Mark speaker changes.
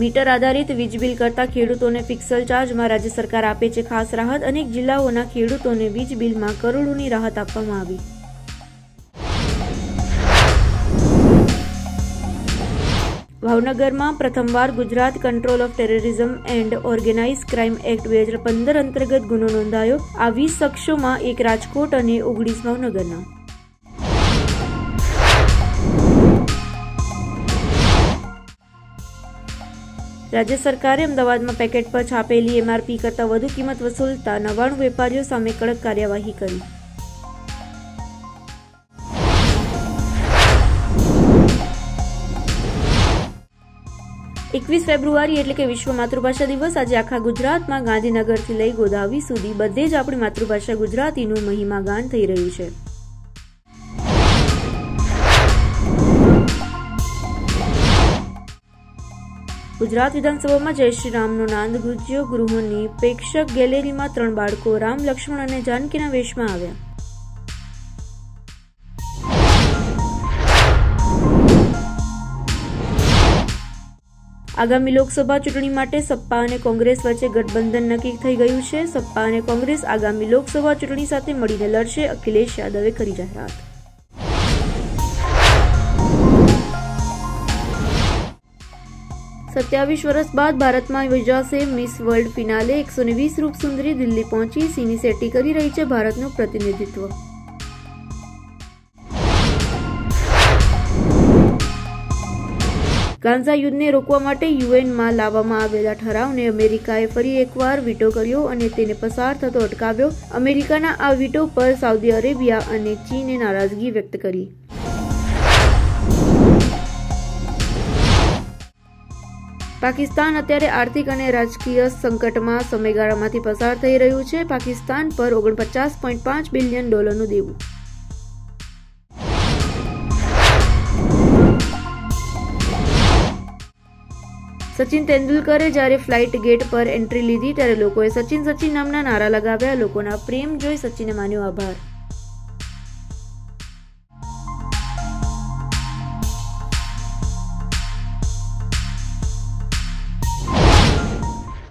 Speaker 1: Metre આધારિત વીજ bill કરતા ખેડૂતોને ફિક્સલ ચાર્જમાં રાજ્ય સરકાર આપે છે ખાસ રાહત. અનેક જિલ્લાઓના ખેડૂતોને વીજ બિલમાં કરોડોની રાહત આપવામાં આવી. ભાવનગરમાં પ્રથમવાર Gujarat control of terrorism and organize crime act બે હજાર પંદર અંતર્ગત ગુનો નોંધાયો. આ વીસ શખ્સોમાં એક રાજકોટ અને ઓગણીસ ભાવનગરના. રાજ્ય સરકારે અમદાવાદમાં પેકેટ પર છાપેલી એમઆરપી કરતાં વધુ કિંમત વસૂલતા નવાણું વેપારીઓ સામે કડક કાર્યવાહી કરી. એકવીસ ફેબ્રુઆરી એટલે કે વિશ્વ માતૃભાષા દિવસ. આજે આખા ગુજરાતમાં ગાંધીનગરથી લઈ ગોદાવી સુધી બધે જ આપણી માતૃભાષા ગુજરાતીનું મહિમા ગાન થઈ રહ્યું છે. ગુજરાત વિધાનસભામાં જય શ્રી રામનો નાંદ ગુજ્યો ગૃહની પ્રેક્ષક ગેલેરીમાં ત્રણ બાળકો, રામ, લક્ષ્મણ અને જાનકીના વેશમાં આવ્યા. આગામી લોકસભા ચૂંટણી માટે સપ્પા અને કોંગ્રેસ વચ્ચે ગઠબંધન નક્કી થઈ ગયું છે. સપ્પા અને કોંગ્રેસ આગામી લોકસભા ચૂંટણી સાથે મળીને લડશે અખિલેશ યાદવે કરી જાહેરાત. સત્યાવીસ વર્ષ બાદ ભારતમાં યોજાશે મિસ વર્લ્ડ ફિનાલે એકસો વીસ રૂપ સુંદરી દિલ્હી પહોંચી. સીની સેટી કરી રહી છે ભારતનું પ્રતિનિધિત્વ. ગાંઝા યુદ્ધને રોકવા માટે યુએનમાં લાવવામાં આવેલા ઠરાવને અમેરિકાએ ફરી એકવાર વીટો કર્યો અને તેને પસાર થતો અટકાવ્યો. અમેરિકાના આ વીટો પર સાઉદી અરેબિયા અને ચીને નારાજગી વ્યક્ત કરી. પાકિસ્તાન અત્યારે આર્થિક અને રાજકીય સંકટમાં સમયગાળામાંથી પસાર થઈ રહ્યું છે. પાકિસ્તાન પર ઓગણપચાસ પોઈન્ટ પાંચ બિલિયન ડોલરનું દેવું. સચિન તેંડુલકરે જ્યારે ફ્લાઇટ ગેટ પર એન્ટ્રી લીધી, ત્યારે લોકોએ સચિન સચિન નામના નારા લગાવ્યા. લોકોના પ્રેમ જોઈ સચિને માન્યો આભાર.